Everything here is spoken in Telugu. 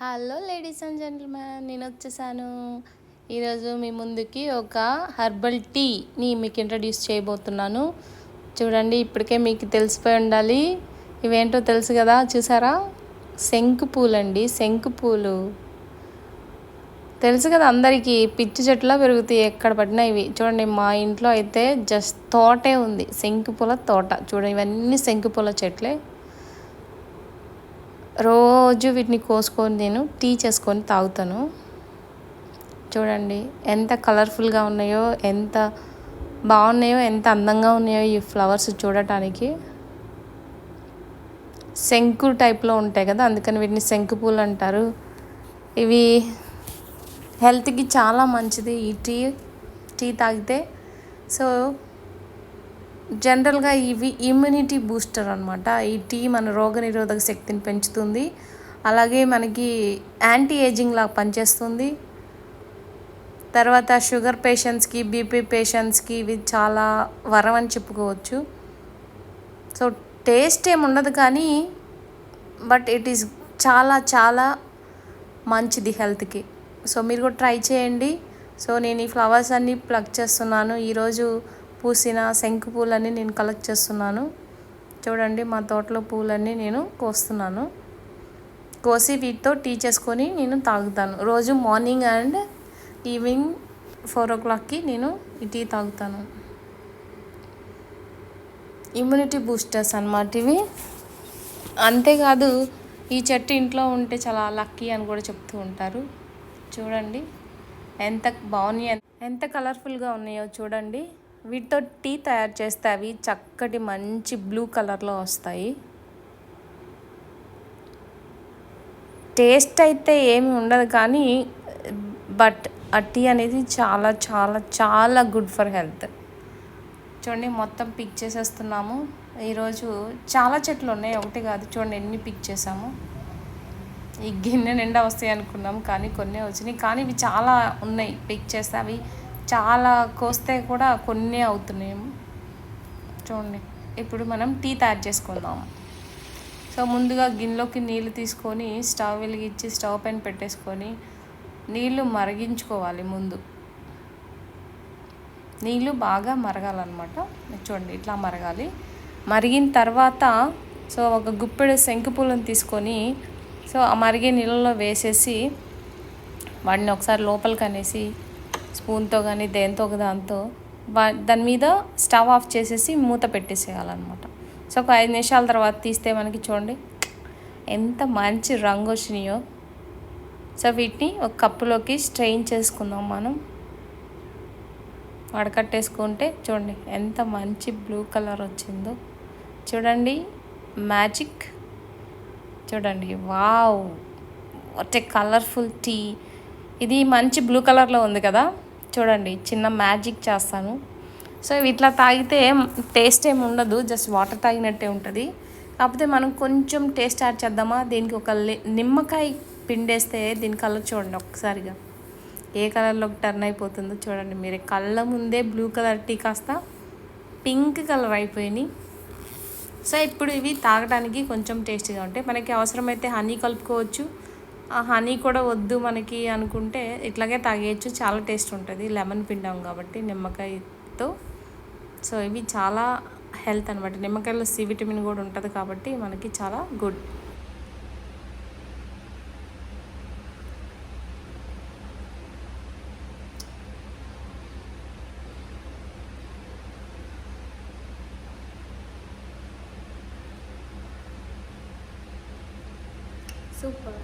హలో లేడీస్ అండ్ జెంటల్మెన్ నేను వచ్చేసాను. ఈరోజు మీ ముందుకి ఒక హెర్బల్ టీని మీకు ఇంట్రడ్యూస్ చేయబోతున్నాను. చూడండి ఇప్పటికే మీకు తెలిసిపోయి ఉండాలి. ఇవేంటో తెలుసు కదా చూసారా? శంకు పూలండి శంకు పూలు. తెలుసు కదా అందరికీ పిచ్చి చెట్ల పెరుగుతాయి ఎక్కడ పడినా ఇవి. చూడండి మా ఇంట్లో అయితే జస్ట్ తోటే ఉంది శంకు పూల తోట. చూడండి ఇవన్నీ శంకు పూల చెట్లే. రోజు వీటిని కోసుకొని నేను టీ చేసుకొని తాగుతాను. చూడండి ఎంత కలర్ఫుల్గా ఉన్నాయో ఎంత బాగున్నాయో ఎంత అందంగా ఉన్నాయో ఈ ఫ్లవర్స్ చూడటానికి. శంకు టైప్లో ఉంటాయి కదా అందుకని వీటిని శంకు పూలు అంటారు. ఇవి హెల్త్కి చాలా మంచిది ఈ టీ టీ తాగితే. సో జనరల్గా ఇవి ఇమ్యూనిటీ బూస్టర్ అనమాట ఈ టీ మన రోగనిరోధక శక్తిని పెంచుతుంది. అలాగే మనకి యాంటీ ఏజింగ్ లాగా పనిచేస్తుంది. తర్వాత షుగర్ పేషెంట్స్కి బీపీ పేషెంట్స్కి ఇవి చాలా వరం అని చెప్పుకోవచ్చు. సో టేస్ట్ ఏమి ఉండదు కానీ బట్ ఇట్ ఈస్ చాలా చాలా మంచిది హెల్త్కి సో మీరు కూడా ట్రై చేయండి. సో నేను ఈ ఫ్లవర్స్ అన్నీ ప్లగ్ చేస్తున్నాను. ఈరోజు పూసిన శంకు పూలన్నీ నేను కలెక్ట్ చేస్తున్నాను. చూడండి మా తోటలో పూలన్నీ నేను కోస్తున్నాను. కోసి వీటితో టీ చేసుకొని నేను తాగుతాను. రోజు మార్నింగ్ అండ్ ఈవినింగ్ ఫోర్ ఓ క్లాక్కి నేను ఈ టీ తాగుతాను. ఇమ్యూనిటీ బూస్టర్స్ అన్నమాట ఇవి. అంతేకాదు ఈ చెట్టు ఇంట్లో ఉంటే చాలా లక్కీ అని కూడా చెప్తూ ఉంటారు. చూడండి ఎంత బాగున్నాయి ఎంత కలర్ఫుల్గా ఉన్నాయో చూడండి. వీటితో టీ తయారు చేస్తే అవి చక్కటి మంచి బ్లూ కలర్లో వస్తాయి. టేస్ట్ అయితే ఏమి ఉండదు కానీ బట్ ఆ టీ అనేది చాలా చాలా చాలా గుడ్ ఫర్ హెల్త్. చూడండి మొత్తం పిక్ చేసేస్తున్నాము. ఈరోజు చాలా చెట్లు ఉన్నాయి ఒకటి కాదు. చూడండి ఎన్ని పిక్ చేసాము ఈ గిన్నె నిండా వస్తాయి అనుకున్నాం కానీ కొన్ని వచ్చినాయి. కానీ ఇవి చాలా ఉన్నాయి పిక్ చేస్తే అవి చాలా కోస్తే కూడా కొన్ని అవుతున్నాయి. చూడండి ఇప్పుడు మనం టీ తయారు చేసుకుందాం. సో ముందుగా గిన్నెలోకి నీళ్ళు తీసుకొని స్టవ్ వెలిగించి స్టవ్ పైన పెట్టేసుకొని నీళ్ళు మరిగించుకోవాలి ముందు. నీళ్ళు బాగా మరగాలన్నమాట. చూడండి ఇట్లా మరగాలి. మరిగిన తర్వాత సో ఒక గుప్పెడు శంకుపూలను తీసుకొని సో ఆ మరిగే నీళ్ళలో వేసేసి వాటిని ఒకసారి లోపలికి అనేసి స్పూన్తో కానీ దేంతో ఒక దాంతో దాని మీద స్టవ్ ఆఫ్ చేసేసి మూత పెట్టేసేయాలన్నమాట. సో ఒక ఐదు నిమిషాల తర్వాత తీస్తే మనకి చూడండి ఎంత మంచి రంగు వచ్చినాయో. సో వీటిని ఒక కప్పులోకి స్ట్రెయిన్ చేసుకుందాం మనం. వడకట్టేసుకుంటే చూడండి ఎంత మంచి బ్లూ కలర్ వచ్చిందో. చూడండి మ్యాజిక్. చూడండి wow! What a colourful tea. ఇది మంచి బ్లూ కలర్లో ఉంది కదా. చూడండి చిన్న మ్యాజిక్ చేస్తాను. సో ఇట్లా తాగితే టేస్ట్ ఏమి ఉండదు జస్ట్ వాటర్ తాగినట్టే ఉంటుంది. కాకపోతే మనం కొంచెం టేస్ట్ యాడ్ చేద్దామా? దీనికి ఒక నిమ్మకాయ పిండేస్తే దీని కలర్ చూడండి ఒక్కసారిగా. ఏ కలర్లోకి టర్న్ అయిపోతుందో చూడండి మీరు. కళ్ళ ముందే బ్లూ కలర్ టీ కాస్త పింక్ కలర్ అయిపోయినాయి. సో ఇప్పుడు ఇవి తాగడానికి కొంచెం టేస్టీగా ఉంటాయి. మనకి అవసరమైతే హనీ కలుపుకోవచ్చు. ఆ హనీ కూడా వద్దు మనకి అనుకుంటే ఇట్లాగే తాగేయచ్చు. చాలా టేస్ట్ ఉంటుంది. లెమన్ పిండాం కాబట్టి నిమ్మకాయతో. సో ఇవి చాలా హెల్త్ అనమాట నిమ్మకాయలో సి విటమిన్ కూడా ఉంటుంది కాబట్టి మనకి చాలా గుడ్. సూపర్.